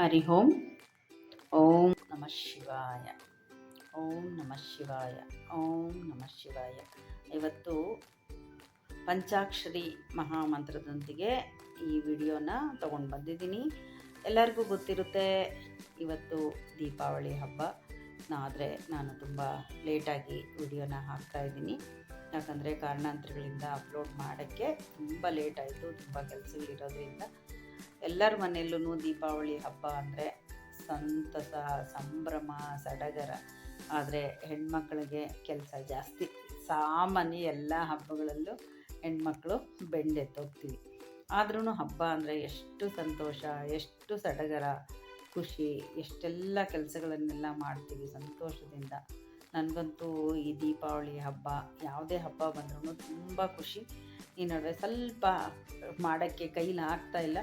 ಹರಿ ಓಂ ಓಂ ನಮಃ ಶಿವಾಯ, ಓಂ ನಮಃ ಶಿವಾಯ, ಓಂ ನಮಃ ಶಿವಾಯ. ಇವತ್ತು ಪಂಚಾಕ್ಷರಿ ಮಹಾಮಂತ್ರದೊಂದಿಗೆ ಈ ವಿಡಿಯೋನ ತಗೊಂಡು ಬಂದಿದ್ದೀನಿ. ಎಲ್ಲರಿಗೂ ಗೊತ್ತಿರುತ್ತೆ, ಇವತ್ತು ದೀಪಾವಳಿ ಹಬ್ಬ. ಆದರೆ ನಾನು ತುಂಬ ಲೇಟಾಗಿ ವಿಡಿಯೋನ ಹಾಕ್ತಾ ಇದ್ದೀನಿ. ಯಾಕಂದರೆ ಕಾರಣಾಂತರಗಳಿಂದ ಅಪ್ಲೋಡ್ ಮಾಡೋಕ್ಕೆ ತುಂಬ ಲೇಟ್ ಆಯಿತು, ತುಂಬ ಕೆಲಸಗಳಿರೋದ್ರಿಂದ. ಎಲ್ಲರ ಮನೆಯಲ್ಲೂ ದೀಪಾವಳಿ ಹಬ್ಬ ಅಂದರೆ ಸಂತಸ, ಸಂಭ್ರಮ, ಸಡಗರ. ಆದರೆ ಹೆಣ್ಮಕ್ಳಿಗೆ ಕೆಲಸ ಜಾಸ್ತಿ. ಸಾಮಾನ್ಯ ಎಲ್ಲ ಹಬ್ಬಗಳಲ್ಲೂ ಹೆಣ್ಮಕ್ಳು ಬೆಂಡೆತ್ತೋಗ್ತೀವಿ. ಆದ್ರೂ ಹಬ್ಬ ಅಂದರೆ ಎಷ್ಟು ಸಂತೋಷ, ಎಷ್ಟು ಸಡಗರ, ಖುಷಿ, ಎಷ್ಟೆಲ್ಲ ಕೆಲಸಗಳನ್ನೆಲ್ಲ ಮಾಡ್ತೀವಿ ಸಂತೋಷದಿಂದ. ನನಗಂತೂ ಈ ದೀಪಾವಳಿ ಹಬ್ಬ, ಯಾವುದೇ ಹಬ್ಬ ಬಂದ್ರೂ ತುಂಬ ಖುಷಿ. ಈ ನಡುವೆ ಸ್ವಲ್ಪ ಮಾಡೋಕ್ಕೆ ಕೈಲಿ ಇಲ್ಲ.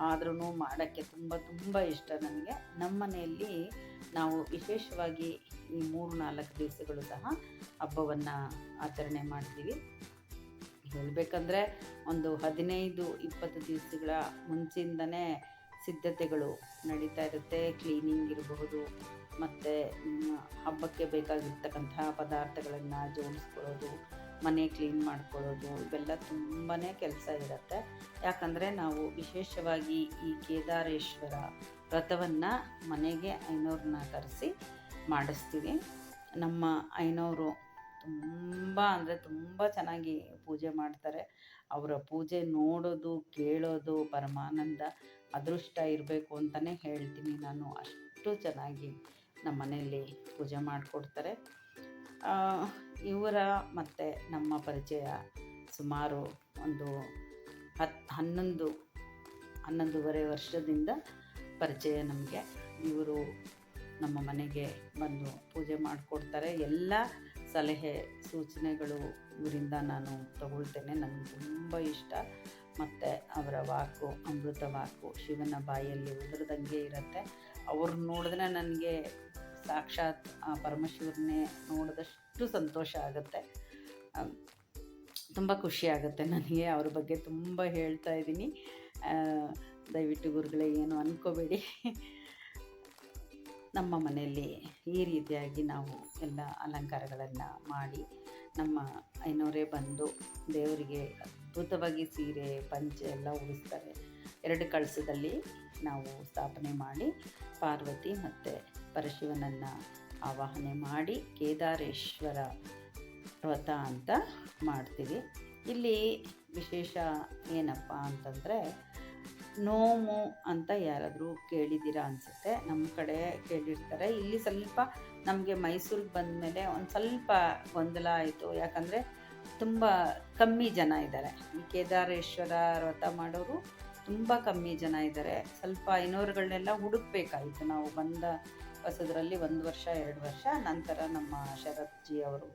ಆದ್ರೂ ಮಾಡೋಕ್ಕೆ ತುಂಬ ತುಂಬ ಇಷ್ಟ ನನಗೆ ನಮ್ಮ ಮನೆಯಲ್ಲಿ ನಾವು ವಿಶೇಷವಾಗಿ ಈ ಮೂರು ನಾಲ್ಕು ದಿವಸಗಳು ಸಹ ಹಬ್ಬವನ್ನು ಆಚರಣೆ ಮಾಡ್ತೀವಿ. ಹೇಳಬೇಕಂದ್ರೆ ಒಂದು ಹದಿನೈದು, ಇಪ್ಪತ್ತು ದಿವಸಗಳ ಮುಂಚೆಯಿಂದನೇ ಸಿದ್ಧತೆಗಳು ನಡೀತಾ ಇರುತ್ತೆ. ಕ್ಲೀನಿಂಗ್ ಇರಬಹುದು ಮತ್ತು ಹಬ್ಬಕ್ಕೆ ಬೇಕಾಗಿರ್ತಕ್ಕಂತಹ ಪದಾರ್ಥಗಳನ್ನು ಜೋಡಿಸ್ಕೊಳ್ಳೋದು ಮನೆ ಕ್ಲೀನ್ ಮಾಡ್ಕೊಳ್ಳೋದು, ಇವೆಲ್ಲ ತುಂಬಾ ಕೆಲಸ ಇರುತ್ತೆ. ಯಾಕಂದರೆ ನಾವು ವಿಶೇಷವಾಗಿ ಈ ಕೇದಾರೇಶ್ವರ ವ್ರತವನ್ನು ಮನೆಗೆ ಐನೋರನ್ನ ಕರೆಸಿ ಮಾಡಿಸ್ತೀವಿ. ನಮ್ಮ ಐನೋರು ತುಂಬ ಅಂದರೆ ತುಂಬ ಚೆನ್ನಾಗಿ ಪೂಜೆ ಮಾಡ್ತಾರೆ. ಅವರ ಪೂಜೆ ನೋಡೋದು, ಕೇಳೋದು ಪರಮಾನಂದ ಅದೃಷ್ಟ ಇರಬೇಕು ಅಂತಲೇ ಹೇಳ್ತೀನಿ ನಾನು. ಅಷ್ಟು ಚೆನ್ನಾಗಿ ನಮ್ಮ ಮನೆಯಲ್ಲಿ ಪೂಜೆ ಮಾಡಿಕೊಡ್ತಾರೆ. ಇವರ ಮತ್ತು ನಮ್ಮ ಪರಿಚಯ ಸುಮಾರು ಒಂದು ಹತ್ತು ಹನ್ನೊಂದು, ಹನ್ನೊಂದೂವರೆ ವರ್ಷದಿಂದ ಪರಿಚಯ ನಮಗೆ. ಇವರು ನಮ್ಮ ಮನೆಗೆ ಬಂದು ಪೂಜೆ ಮಾಡಿಕೊಡ್ತಾರೆ. ಎಲ್ಲ ಸಲಹೆ, ಸೂಚನೆಗಳು ಇವರಿಂದ ನಾನು ತಗೊಳ್ತೇನೆ. ನನಗೆ ತುಂಬ ಇಷ್ಟ. ಮತ್ತು ಅವರ ವಾಕು, ಅಮೃತ ವಾಕು ಶಿವನ ಬಾಯಲ್ಲಿ ಉದುರದಂಗೆ ಇರುತ್ತೆ. ಅವ್ರನ್ನ ನೋಡಿದ್ರೆ ನನಗೆ ಸಾಕ್ಷಾತ್ ಆ ಪರಮಶಿವರನ್ನೇ ನೋಡಿದಷ್ಟು ಸಂತೋಷ ಆಗುತ್ತೆ. ತುಂಬ ಖುಷಿ ಆಗುತ್ತೆ ನನಗೆ ಅವ್ರ ಬಗ್ಗೆ ತುಂಬ ಹೇಳ್ತಾ ಇದ್ದೀನಿ. ದಯವಿಟ್ಟು ಗುರುಗಳೇ, ಏನು ಅಂದ್ಕೋಬೇಡಿ ನಮ್ಮ ಮನೆಯಲ್ಲಿ ಈ ರೀತಿಯಾಗಿ ನಾವು ಎಲ್ಲ ಅಲಂಕಾರಗಳನ್ನು ಮಾಡಿ ನಮ್ಮ ಐನೋರೇ ಬಂದು ದೇವರಿಗೆ ಅದ್ಭುತವಾಗಿ ಸೀರೆ, ಪಂಚೆ ಎಲ್ಲ ಉಳಿಸ್ತಾರೆ ಎರಡು ಕಳಸದಲ್ಲಿ ನಾವು ಸ್ಥಾಪನೆ ಮಾಡಿ ಪಾರ್ವತಿ ಮತ್ತು ಪರಶಿವನನ್ನು ಆವಾಹನೆ ಮಾಡಿ ಕೇದಾರೇಶ್ವರ ವ್ರತ ಅಂತ ಮಾಡ್ತೀವಿ. ಇಲ್ಲಿ ವಿಶೇಷ ಏನಪ್ಪ ಅಂತಂದರೆ ನೋಮು ಅಂತ ಯಾರಾದರೂ ಕೇಳಿದ್ದೀರಾ ಅನಿಸುತ್ತೆ. ನಮ್ಮ ಕಡೆ ಕೇಳಿರ್ತಾರೆ. ಇಲ್ಲಿ ಸ್ವಲ್ಪ ನಮಗೆ ಮೈಸೂರಿಗೆ ಬಂದ ಮೇಲೆ ಒಂದು ಸ್ವಲ್ಪ ಗೊಂದಲ ಆಯಿತು. ಯಾಕಂದರೆ ತುಂಬ ಕಮ್ಮಿ ಜನ ಇದ್ದಾರೆ. ಈ ಕೇದಾರೇಶ್ವರ ವ್ರತ ಮಾಡೋರು ತುಂಬ ಕಮ್ಮಿ ಜನ ಇದ್ದಾರೆ. ಸ್ವಲ್ಪ ಇನ್ನೋರುಗಳನ್ನೆಲ್ಲ ಹುಡುಕ್ಬೇಕಾಯಿತು. ನಾವು ಬಂದ ಹೊಸದರಲ್ಲಿ ಒಂದು ವರ್ಷ, ಎರಡು ವರ್ಷ, ನಂತರ ನಮ್ಮ ಶರತ್ಜಿ ಅವರು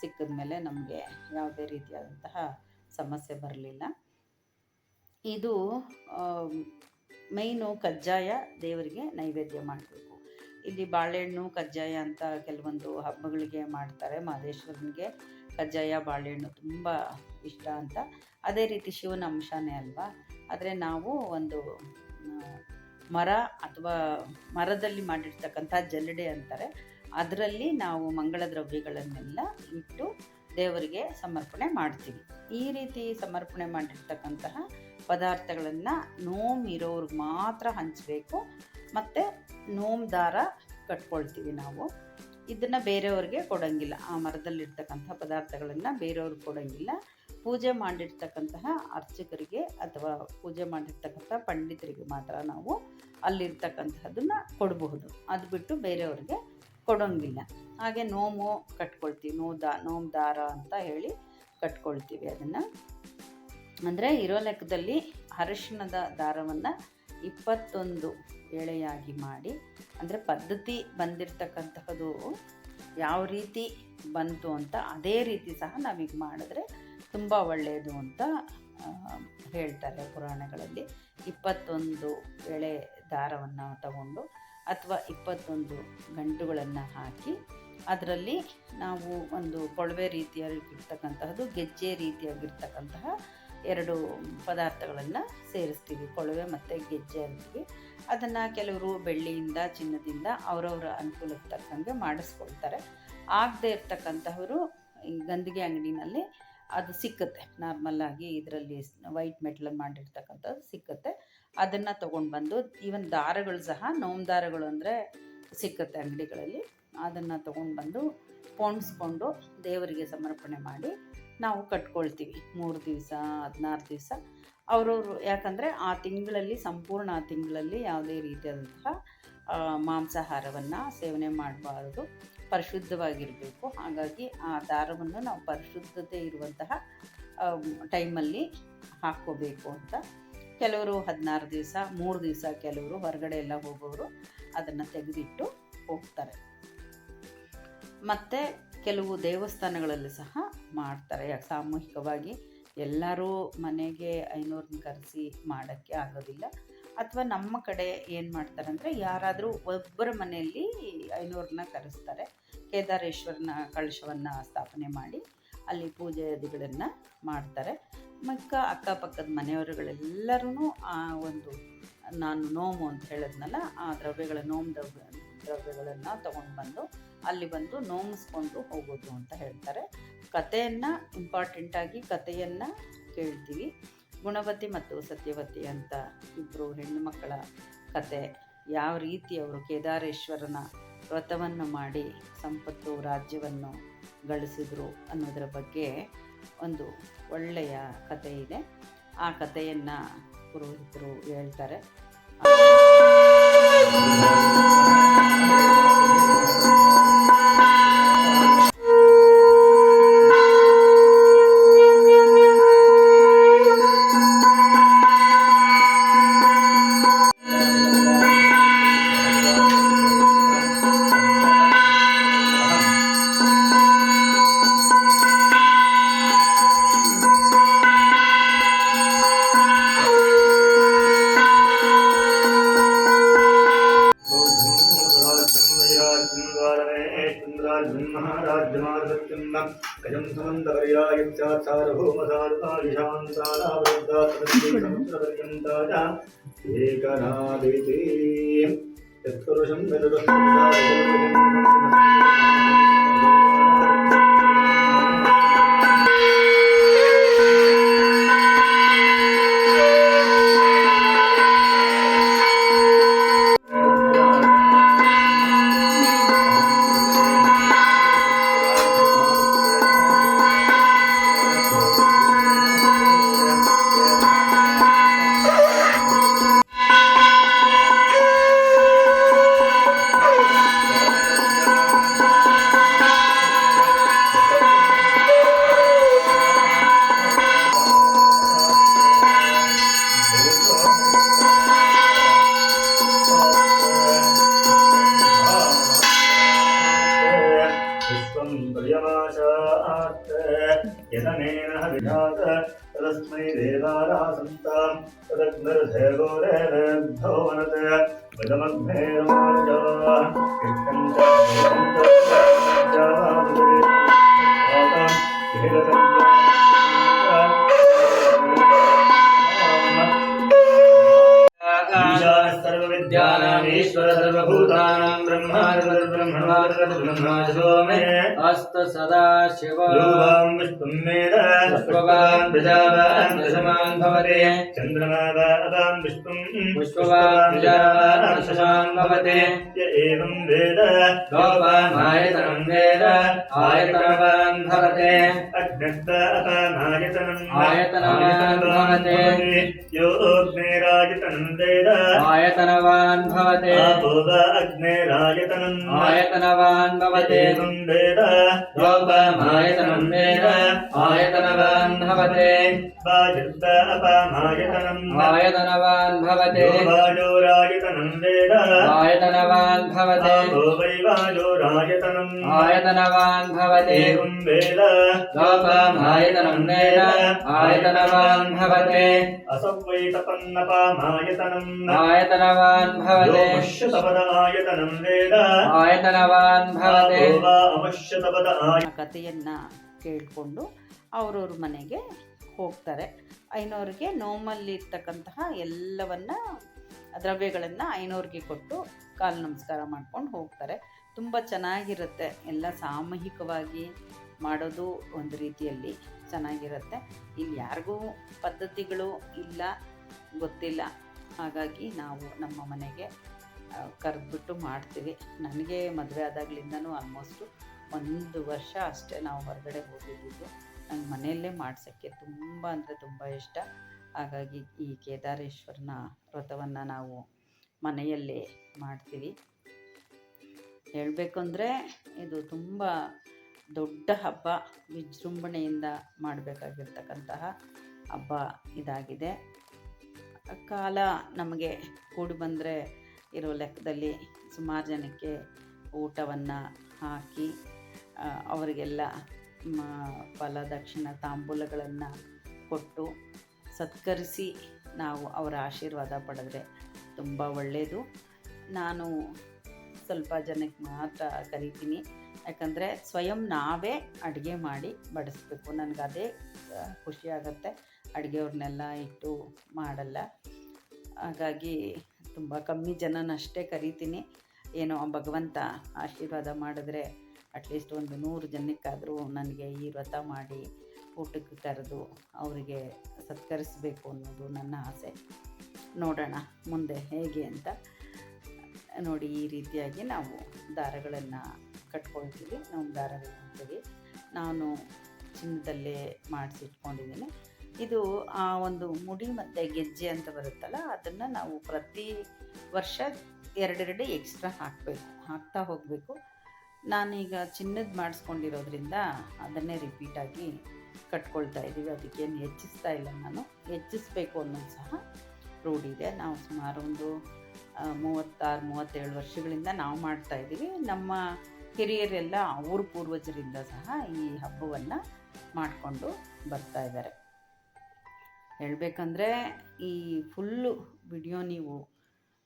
ಸಿಕ್ಕಿದ ಮೇಲೆ ನಮಗೆ ಯಾವುದೇ ರೀತಿಯಾದಂತಹ ಸಮಸ್ಯೆ ಬರಲಿಲ್ಲ. ಇದು ಮೈನು ಕಜ್ಜಾಯ ದೇವರಿಗೆ ನೈವೇದ್ಯ ಮಾಡಬೇಕು. ಇಲ್ಲಿ ಬಾಳೆಹಣ್ಣು ಕಜ್ಜಾಯ ಅಂತ ಕೆಲವೊಂದು ಹಬ್ಬಗಳಿಗೆ ಮಾಡ್ತಾರೆ. ಮಹದೇಶ್ವರನಿಗೆ ಕಜ್ಜಾಯ, ಬಾಳೆಹಣ್ಣು ತುಂಬ ಇಷ್ಟ ಅಂತ. ಅದೇ ರೀತಿ ಶಿವನ ಅಂಶನೇ ಅಲ್ವಾ? ಆದರೆ ನಾವು ಒಂದು ಮರ ಅಥವಾ ಮರದಲ್ಲಿ ಮಾಡಿರ್ತಕ್ಕಂಥ ಜಲ್ಲಡೆ ಅಂತಾರೆ. ಅದರಲ್ಲಿ ನಾವು ಮಂಗಳ ದ್ರವ್ಯಗಳನ್ನೆಲ್ಲ ಇಟ್ಟು ದೇವರಿಗೆ ಸಮರ್ಪಣೆ ಮಾಡ್ತೀವಿ. ಈ ರೀತಿ ಸಮರ್ಪಣೆ ಮಾಡಿರ್ತಕ್ಕಂತಹ ಪದಾರ್ಥಗಳನ್ನು ನೋಮ್ ಇರೋರ್ಗೆ ಮಾತ್ರ ಹಂಚಬೇಕು. ಮತ್ತು ನೋಮ್ ದಾರ ಕಟ್ಕೊಳ್ತೀವಿ ನಾವು. ಇದನ್ನು ಬೇರೆಯವ್ರಿಗೆ ಕೊಡೋಂಗಿಲ್ಲ. ಆ ಮರದಲ್ಲಿರ್ತಕ್ಕಂಥ ಪದಾರ್ಥಗಳನ್ನು ಬೇರೆಯವ್ರಿಗೆ ಕೊಡೋಂಗಿಲ್ಲ. ಪೂಜೆ ಮಾಡಿರ್ತಕ್ಕಂತಹ ಅರ್ಚಕರಿಗೆ ಅಥವಾ ಪೂಜೆ ಮಾಡಿರ್ತಕ್ಕಂಥ ಪಂಡಿತರಿಗೆ ಮಾತ್ರ ನಾವು ಅಲ್ಲಿರ್ತಕ್ಕಂತಹದನ್ನು ಕೊಡಬಹುದು. ಅದು ಬಿಟ್ಟು ಬೇರೆಯವ್ರಿಗೆ ಕೊಡೋಂಗಿಲ್ಲ. ಹಾಗೆ ನೋಮು ಕಟ್ಕೊಳ್ತೀವಿ ನೋ ದಾ, ನೋಮ್ ದಾರ ಅಂತ ಹೇಳಿ ಕಟ್ಕೊಳ್ತೀವಿ ಅದನ್ನು. ಅಂದರೆ ಇರೋ ಲೆಕ್ಕದಲ್ಲಿ ಅರಶಿನದ ದಾರವನ್ನು ಇಪ್ಪತ್ತೊಂದು ಎಳೆಯಾಗಿ ಮಾಡಿ, ಅಂದರೆ ಪದ್ಧತಿ ಬಂದಿರ್ತಕ್ಕಂತಹದು ಯಾವ ರೀತಿ ಬಂತು ಅಂತ ಅದೇ ರೀತಿ ಸಹ ನಾವೀಗ ಮಾಡಿದ್ರೆ ತುಂಬ ಒಳ್ಳೆಯದು ಅಂತ ಹೇಳ್ತಾರೆ ಪುರಾಣಗಳಲ್ಲಿ. ಇಪ್ಪತ್ತೊಂದು ಎಳೆ ದಾರವನ್ನು ತಗೊಂಡು ಅಥವಾ ಇಪ್ಪತ್ತೊಂದು ಗಂಟುಗಳನ್ನು ಹಾಕಿ ಅದರಲ್ಲಿ ನಾವು ಒಂದು ಕೊಳವೆ ರೀತಿಯಾಗಿರ್ತಕ್ಕಂತಹದ್ದು ಗೆಜ್ಜೆ ರೀತಿಯಾಗಿರ್ತಕ್ಕಂತಹ ಎರಡು ಪದಾರ್ಥಗಳನ್ನು ಸೇರಿಸ್ತೀವಿ, ಕೊಳವೆ ಮತ್ತು ಗೆಜ್ಜೆ ಅಂತೀವಿ. ಅದನ್ನು ಕೆಲವರು ಬೆಳ್ಳಿಯಿಂದ, ಚಿನ್ನದಿಂದ ಅವರವರ ಅನುಕೂಲಕ್ಕೆ ತಕ್ಕಂಗೆ ಮಾಡಿಸ್ಕೊಳ್ತಾರೆ. ಆಗದೆ ಇರ್ತಕ್ಕಂತಹವರು ಈ ಗಂದಿಗೆ ಅಂಗಡಿನಲ್ಲಿ ಅದು ಸಿಕ್ಕುತ್ತೆ. ನಾರ್ಮಲ್ಲಾಗಿ ಇದರಲ್ಲಿ ವೈಟ್ ಮೆಟ್ಲಲ್ಲಿ ಮಾಡಿರ್ತಕ್ಕಂಥದ್ದು ಸಿಕ್ಕುತ್ತೆ. ಅದನ್ನು ತೊಗೊಂಡು ಬಂದು ಈವನ್ ದಾರಗಳು ಸಹ, ನೋಮ್ ದಾರಗಳು ಅಂದರೆ ಸಿಕ್ಕುತ್ತೆ ಅಂಗಡಿಗಳಲ್ಲಿ. ಅದನ್ನು ತೊಗೊಂಡು ಬಂದು ಪೋಣಿಸ್ಕೊಂಡು ದೇವರಿಗೆ ಸಮರ್ಪಣೆ ಮಾಡಿ ನಾವು ಕಟ್ಕೊಳ್ತೀವಿ. ಮೂರು ದಿವಸ, ಹದಿನಾರು ದಿವಸ. ಅವರವರು ಯಾಕಂದರೆ ಆ ತಿಂಗಳಲ್ಲಿ, ಸಂಪೂರ್ಣ ಆ ತಿಂಗಳಲ್ಲಿ ಯಾವುದೇ ರೀತಿಯಾದಂತಹ ಮಾಂಸಾಹಾರವನ್ನು ಸೇವನೆ ಮಾಡಬಾರ್ದು. ಪರಿಶುದ್ಧವಾಗಿರಬೇಕು. ಹಾಗಾಗಿ ಆ ದಾರವನ್ನು ನಾವು ಪರಿಶುದ್ಧತೆ ಇರುವಂತಹ ಟೈಮಲ್ಲಿ ಹಾಕ್ಕೋಬೇಕು ಅಂತ. ಕೆಲವರು ಹದಿನಾರು ದಿವಸ, ಮೂರು ದಿವಸ ಕೆಲವರು ಹೊರಗಡೆ ಎಲ್ಲ ಹೋಗೋರು ಅದನ್ನು ತೆಗೆದಿಟ್ಟು ಹೋಗ್ತಾರೆ. ಮತ್ತು ಕೆಲವು ದೇವಸ್ಥಾನಗಳಲ್ಲಿ ಸಹ ಮಾಡ್ತಾರೆ. ಸಾಮೂಹಿಕವಾಗಿ ಎಲ್ಲರೂ ಮನೆಗೆ ಐನೂರನ್ನ ಕರೆಸಿ ಮಾಡೋಕ್ಕೆ ಆಗೋದಿಲ್ಲ. ಅಥವಾ ನಮ್ಮ ಕಡೆ ಏನು ಮಾಡ್ತಾರೆ ಅಂದರೆ ಯಾರಾದರೂ ಒಬ್ಬರ ಮನೆಯಲ್ಲಿ ಐನೂರನ್ನ ಕರೆಸ್ತಾರೆ. ಕೇದಾರೇಶ್ವರನ ಕಳಶವನ್ನು ಸ್ಥಾಪನೆ ಮಾಡಿ ಅಲ್ಲಿ ಪೂಜಾದಿಗಳನ್ನು ಮಾಡ್ತಾರೆ. ಮಕ್ಕ ಅಕ್ಕಪಕ್ಕದ ಮನೆಯವರುಗಳೆಲ್ಲರೂ ಆ ಒಂದು ನಾನು ನೋಮು ಅಂತ ಹೇಳಿದ್ನಲ್ಲ, ಆ ದ್ರವ್ಯಗಳ ನೋಮ್ ದ್ರವ್ಯ, ದ್ರವ್ಯಗಳನ್ನು ತಗೊಂಡು ಬಂದು ಅಲ್ಲಿ ಬಂದು ನೋಮಿಸ್ಕೊಂಡು ಹೋಗೋದು ಅಂತ ಹೇಳ್ತಾರೆ. ಕಥೆಯನ್ನು ಇಂಪಾರ್ಟೆಂಟಾಗಿ ಕಥೆಯನ್ನು ಕೇಳ್ತೀವಿ. ಗುಣವತಿ ಮತ್ತು ಸತ್ಯವತಿ ಅಂತ ಇಬ್ಬರು ಹೆಣ್ಣು ಮಕ್ಕಳ ಕತೆ. ಯಾವ ರೀತಿ ಅವರು ಕೇದಾರೇಶ್ವರನ ವ್ರತವನ್ನು ಮಾಡಿ ಸಂಪತ್ತು ರಾಜ್ಯವನ್ನು ಗಳಿಸಿದರು ಅನ್ನೋದರ ಬಗ್ಗೆ ಒಂದು ಒಳ್ಳೆಯ ಕಥೆ ಇದೆ. ಆ ಕಥೆಯನ್ನು ಪುರೋಹಿತರು ಹೇಳ್ತಾರೆ. गजं समन्तवर्यायुक्त्यात्सारभौमसारुकालिशान्तारावृद्धात्मपर्यन्ताय एकनादिति यत्पुरुषं विश्वं यतमेनः विधात तदस्मै देवारः सन्तां तदग्निर्धेगोरेभ्यो वनत भगमग्नेरमार्जाः सर्वविद्यानामीश्वर सर्वभूतानां ब्रह्मार्वब्रह्मणार्वब्रह्माजो मे अस्त सदा शिव रूपां विष्णुं मेद पुष्पवान् प्रजावान् दशमान् भवते चन्द्रमादां विष्णुं पुष्पवान् प्रजावान् दशमान् भवते य एवं वेद लोपान् आयतनं वेद आयतनवान् भवते अग्नस्तनायतनम् आयतनवान् भवते योऽग्नेरायतनं वेद ఆయతనవాన్ భవతే భూవ అగ్నేరాయతనం ఆయతనవాన్ భవతే వేద రూపమాయతనం వేద ఆయతనవాన్ భవతే వాజంత అపమాయతనం ఆయతనవాన్ భవతే వాజోరాయతనం వేద ఆయతనవాన్ భవతే భూవై వాజోరాయతనం ఆయతనవాన్ భవతే వేద రూపమాయతనం వేద ఆయతనవాన్ భవతే అసౌ వై తపన్నపామాయతనం ఆయ आयतनवान् भवते योमश्यतपदायतनं वेद आयतनवान् भवते आपो वा अमश्यतपद आय ಆ ಕಥೆಯನ್ನು ಕೇಳಿಕೊಂಡು ಅವ್ರವ್ರ ಮನೆಗೆ ಹೋಗ್ತಾರೆ ಐನೋರಿಗೆ ನೋಮಲ್ಲಿ ಇರ್ತಕ್ಕಂತಹ ಎಲ್ಲವನ್ನ ದ್ರವ್ಯಗಳನ್ನು ಐನೋರಿಗೆ ಕೊಟ್ಟು ಕಾಲು ನಮಸ್ಕಾರ ಮಾಡ್ಕೊಂಡು ಹೋಗ್ತಾರೆ ತುಂಬ ಚೆನ್ನಾಗಿರುತ್ತೆ ಎಲ್ಲ ಸಾಮೂಹಿಕವಾಗಿ ಮಾಡೋದು ಒಂದು ರೀತಿಯಲ್ಲಿ ಚೆನ್ನಾಗಿರುತ್ತೆ ಇಲ್ಲಿ ಯಾರಿಗೂ ಪದ್ಧತಿಗಳು ಇಲ್ಲ ಗೊತ್ತಿಲ್ಲ ಹಾಗಾಗಿ ನಾವು ನಮ್ಮ ಮನೆಗೆ ಕರೆದ್ಬಿಟ್ಟು ಮಾಡ್ತೀವಿ. ನನಗೆ ಮದುವೆ ಆದಾಗ್ಲಿಂದನೂ ಆಲ್ಮೋಸ್ಟು ಒಂದು ವರ್ಷ ಅಷ್ಟೇ ನಾವು ಹೊರಗಡೆ ಹೋಗಿದ್ದಿದ್ದು ನಂಗೆ ಮನೆಯಲ್ಲೇ ಮಾಡಿಸೋಕ್ಕೆ ತುಂಬ ಅಂದರೆ ತುಂಬ ಇಷ್ಟ. ಹಾಗಾಗಿ ಈ ಕೇದಾರೇಶ್ವರನ ವ್ರತವನ್ನು ನಾವು ಮನೆಯಲ್ಲೇ ಮಾಡ್ತೀವಿ. ಹೇಳಬೇಕು ಅಂದರೆ ಇದು ತುಂಬ ದೊಡ್ಡ ಹಬ್ಬ. ವಿಜೃಂಭಣೆಯಿಂದ ಮಾಡಬೇಕಾಗಿರ್ತಕ್ಕಂತಹ ಹಬ್ಬ ಇದಾಗಿದೆ. ಕಾಲ ನಮಗೆ ಕೂಡಿ ಬಂದರೆ ಇರೋ ಲೆಕ್ಕದಲ್ಲಿ ಸುಮಾರು ಜನಕ್ಕೆ ಊಟವನ್ನು ಹಾಕಿ ಅವರಿಗೆಲ್ಲ ಫಲ ದಕ್ಷಿಣ ತಾಂಬೂಲಗಳನ್ನು ಕೊಟ್ಟು ಸತ್ಕರಿಸಿ ನಾವು ಅವರ ಆಶೀರ್ವಾದ ಪಡೆದ್ರೆ ತುಂಬ ಒಳ್ಳೆಯದು ನಾನು ಸ್ವಲ್ಪ ಜನಕ್ಕೆ ಮಾತ್ರ ಕರಿತೀನಿ. ಯಾಕಂದರೆ ಸ್ವಯಂ ನಾವೇ ಅಡುಗೆ ಮಾಡಿ ಬಡಿಸ್ಬೇಕು. ನನಗೆ ಅದೇ ಆ, ಖುಷಿ ಆಗುತ್ತೆ. ಅಡುಗೆಯವ್ರನ್ನೆಲ್ಲ ಇಟ್ಟು ಮಾಡಲ್ಲ. ಹಾಗಾಗಿ ತುಂಬ ಕಮ್ಮಿ ಜನನಷ್ಟೇ ಕರಿತೀನಿ. ಏನೋ ಭಗವಂತ ಆಶೀರ್ವಾದ ಮಾಡಿದ್ರೆ ಅಟ್ಲೀಸ್ಟ್ ಒಂದು ನೂರು ಜನಕ್ಕಾದರೂ ನನಗೆ ಈ ವ್ರತ ಮಾಡಿ ಊಟಕ್ಕೆ ಕರೆದು ಅವರಿಗೆ ಸತ್ಕರಿಸಬೇಕು ಅನ್ನೋದು ನನ್ನ ಆಸೆ. ನೋಡೋಣ ಮುಂದೆ ಹೇಗೆ ಅಂತ. ನೋಡಿ, ಈ ರೀತಿಯಾಗಿ ನಾವು ದಾರಗಳನ್ನು ಕಟ್ಕೊಳ್ತೀವಿ. ನಾವು ದಾರಗಳನ್ನು ನಾನು ಚಿನ್ನದಲ್ಲೇ ಮಾಡಿಸಿಟ್ಕೊಂಡಿದ್ದೀನಿ. ಇದು ಆ ಒಂದು ಮುಡಿ ಮತ್ತು ಗೆಜ್ಜೆ ಅಂತ ಬರುತ್ತಲ್ಲ, ಅದನ್ನು ನಾವು ಪ್ರತಿ ವರ್ಷ ಎರಡೆರಡು ಎಕ್ಸ್ಟ್ರಾ ಹಾಕಬೇಕು, ಹಾಕ್ತಾ ಹೋಗಬೇಕು. ನಾನೀಗ ಚಿನ್ನದ ಮಾಡಿಸ್ಕೊಂಡಿರೋದ್ರಿಂದ ಅದನ್ನೇ ರಿಪೀಟಾಗಿ ಕಟ್ಕೊಳ್ತಾ ಇದ್ದೀವಿ ಅದಕ್ಕೇನು ಹೆಚ್ಚಿಸ್ತಾ ಇಲ್ಲ ನಾನು. ಹೆಚ್ಚಿಸ್ಬೇಕು ಅನ್ನೋದು ಸಹ ರೂಢಿದೆ ನಾವು ಸುಮಾರು ಒಂದು ಮೂವತ್ತಾರು, ಮೂವತ್ತೇಳು ವರ್ಷಗಳಿಂದ ನಾವು ಮಾಡ್ತಾ ಇದ್ದೀವಿ ನಮ್ಮ ಹಿರಿಯರೆಲ್ಲ ಅವ್ರ ಪೂರ್ವಜರಿಂದ ಸಹ ಈ ಹಬ್ಬವನ್ನು ಮಾಡಿಕೊಂಡು ಬರ್ತಾ ಇದ್ದಾರೆ. ಹೇಳಬೇಕಂದ್ರೆ ಈ ಫುಲ್ಲು ವಿಡಿಯೋ ನೀವು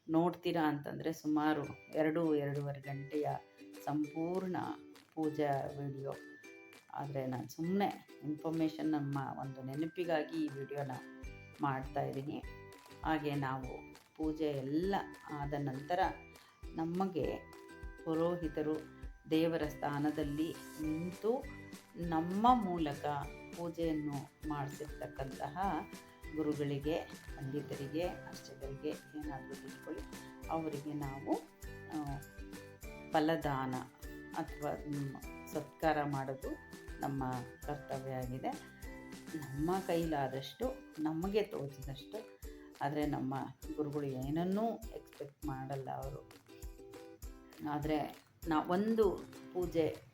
ನೋಡ್ತೀರಾ ಅಂತಂದರೆ ಸುಮಾರು ಎರಡು, ಎರಡೂವರೆ ಗಂಟೆಯ ಸಂಪೂರ್ಣ ಪೂಜಾ ವಿಡಿಯೋ ಆದರೆ ನಾನು ಸುಮ್ಮನೆ ಇನ್ಫಾರ್ಮೇಷನ್ ನಮ್ಮ ಒಂದು ನೆನಪಿಗಾಗಿ ಈ ವಿಡಿಯೋನ ಮಾಡ್ತಾಯಿದ್ದೀನಿ ಹಾಗೆ ನಾವು ಪೂಜೆ ಎಲ್ಲ ಆದ ನಂತರ ನಮಗೆ ಪುರೋಹಿತರು ದೇವರ ಸ್ಥಾನದಲ್ಲಿ ನಿಂತು ನಮ್ಮ ಮೂಲಕ ಪೂಜೆಯನ್ನು ಮಾಡಿಸಿರ್ತಕ್ಕಂತಹ ಗುರುಗಳಿಗೆ, ಪಂಡಿತರಿಗೆ, ಅರ್ಚಕರಿಗೆ ಏನಾದರೂ ತಿಳ್ಕೊಳ್ಳಿ. ಅವರಿಗೆ ನಾವು ಫಲದಾನ ಅಥವಾ ಸತ್ಕಾರ ಮಾಡೋದು ನಮ್ಮ ಕರ್ತವ್ಯ ಆಗಿದೆ. ನಮ್ಮ ಕೈಲಾದಷ್ಟು, ನಮಗೆ ತೋಚಿದಷ್ಟು, ಆದರೆ ನಮ್ಮ ಗುರುಗಳು ಏನನ್ನೂ ಎಕ್ಸ್ಪೆಕ್ಟ್ ಮಾಡಲ್ಲ ಅವರು. ಆದರೆ ನಾ ಒಂದು ಪೂಜೆ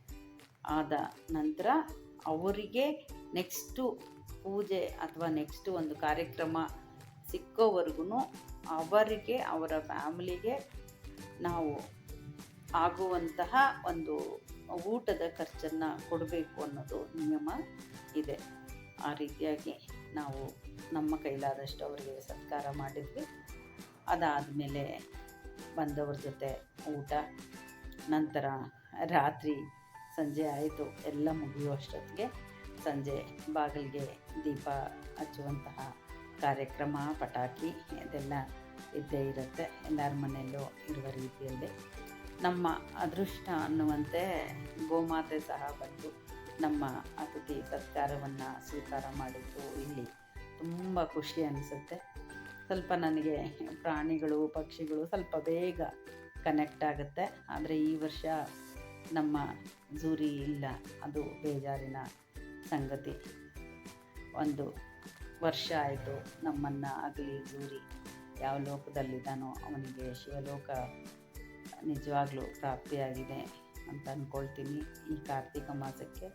ಆದ ನಂತರ ಅವರಿಗೆ ನೆಕ್ಸ್ಟು ಪೂಜೆ ಅಥವಾ ನೆಕ್ಸ್ಟು ಒಂದು ಕಾರ್ಯಕ್ರಮ ಸಿಕ್ಕೋವರೆಗೂ ಅವರಿಗೆ, ಅವರ ಫ್ಯಾಮಿಲಿಗೆ ನಾವು ಆಗುವಂತಹ ಒಂದು ಊಟದ ಖರ್ಚನ್ನು ಕೊಡಬೇಕು ಅನ್ನೋದು ನಿಯಮ ಇದೆ. ಆ ರೀತಿಯಾಗಿ ನಾವು ನಮ್ಮ ಕೈಲಾದಷ್ಟು ಅವರಿಗೆ ಸತ್ಕಾರ ಮಾಡಿದ್ವಿ. ಅದಾದಮೇಲೆ ಬಂದವ್ರ ಜೊತೆ ಊಟ, ನಂತರ ರಾತ್ರಿ ಸಂಜೆ ಆಯಿತು, ಎಲ್ಲ ಮುಗಿಯುವಷ್ಟೊತ್ತಿಗೆ ಸಂಜೆ ಬಾಗಿಲಿಗೆ ದೀಪ ಹಚ್ಚುವಂತಹ ಕಾರ್ಯಕ್ರಮ, ಪಟಾಕಿ ಇದೆಲ್ಲ ಇದ್ದೇ ಇರುತ್ತೆ. ಎಲ್ಲರ ಮನೆಯಲ್ಲೂ ಇರುವ ರೀತಿಯಲ್ಲಿ. ನಮ್ಮ ಅದೃಷ್ಟ ಅನ್ನುವಂತೆ ಗೋಮಾತೆ ಸಹ ಬಂದು ನಮ್ಮ ಅತಿಥಿ ಸತ್ಕಾರವನ್ನು ಸ್ವೀಕಾರ ಮಾಡಿದ್ದು ಇಲ್ಲಿ. ತುಂಬ ಖುಷಿ ಅನಿಸುತ್ತೆ. ಸ್ವಲ್ಪ ನನಗೆ ಪ್ರಾಣಿಗಳು, ಪಕ್ಷಿಗಳು ಸ್ವಲ್ಪ ಬೇಗ ಕನೆಕ್ಟ್ ಆಗುತ್ತೆ. ಆದರೆ ಈ ವರ್ಷ ನಮ್ಮ ಜೂರಿ ಇಲ್ಲ, ಅದು ಬೇಜಾರಿನ ಸಂಗತಿ. ಒಂದು ವರ್ಷ ಆಯಿತು ನಮ್ಮನ್ನು ಆಗಲಿ ಜೂರಿ ಯಾವ ಲೋಕದಲ್ಲಿದ್ದಾನೋ ಅವನಿಗೆ ಶಿವಲೋಕ ನಿಜವಾಗ್ಲೂ ಪ್ರಾಪ್ತಿಯಾಗಿದೆ ಅಂತ ಅಂದ್ಕೊಳ್ತೀನಿ ಈ ಕಾರ್ತಿಕ ಮಾಸಕ್ಕೆ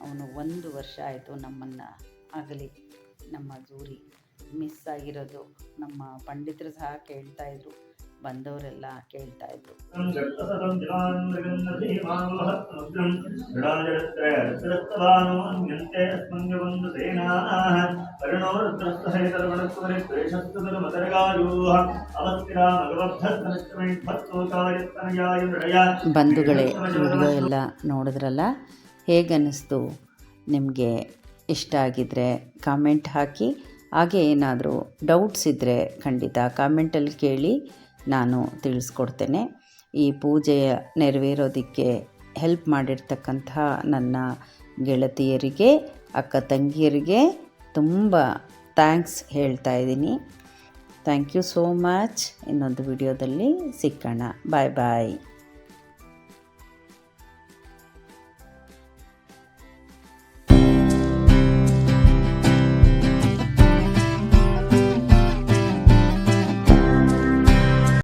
ಅವನು ಒಂದು ವರ್ಷ ಆಯಿತು ನಮ್ಮನ್ನು ಆಗಲಿ ನಮ್ಮ ಜೂರಿ ಮಿಸ್ ಆಗಿರೋದು. ನಮ್ಮ ಪಂಡಿತರು ಸಹ ಕೇಳ್ತಾ ಇದ್ರು. ಬಂದವರೆಲ್ಲ ಕೇಳ್ತಾ ಇದ್ರು. ಬಂಧುಗಳೇ, ವಿಡಿಯೋ ಎಲ್ಲ ನೋಡಿದ್ರಲ್ಲ? ಹೇಗನ್ನಿಸ್ತು? ನಿಮಗೆ ಇಷ್ಟ ಆಗಿದ್ರೆ ಕಾಮೆಂಟ್ ಹಾಕಿ. ಹಾಗೆ ಏನಾದರೂ ಡೌಟ್ಸ್ ಇದ್ದರೆ ಖಂಡಿತ ಕಾಮೆಂಟಲ್ಲಿ ಕೇಳಿ. ನಾನು ತಿಳಿಸ್ಕೊಡ್ತೇನೆ. ಈ ಪೂಜೆಯ ನೆರವೇರೋದಕ್ಕೆ ಹೆಲ್ಪ್ ಮಾಡಿರ್ತಕ್ಕಂಥ ನನ್ನ ಗೆಳತಿಯರಿಗೆ, ಅಕ್ಕ ತಂಗಿಯರಿಗೆ ತುಂಬ ಥ್ಯಾಂಕ್ಸ್ ಹೇಳ್ತಾ ಇದ್ದೀನಿ. ಥ್ಯಾಂಕ್ ಯು ಸೋ ಮಚ್ ಇನ್ನೊಂದು ವಿಡಿಯೋದಲ್ಲಿ ಸಿಕ್ಕೋಣ ಬಾಯ್ ಬಾಯ್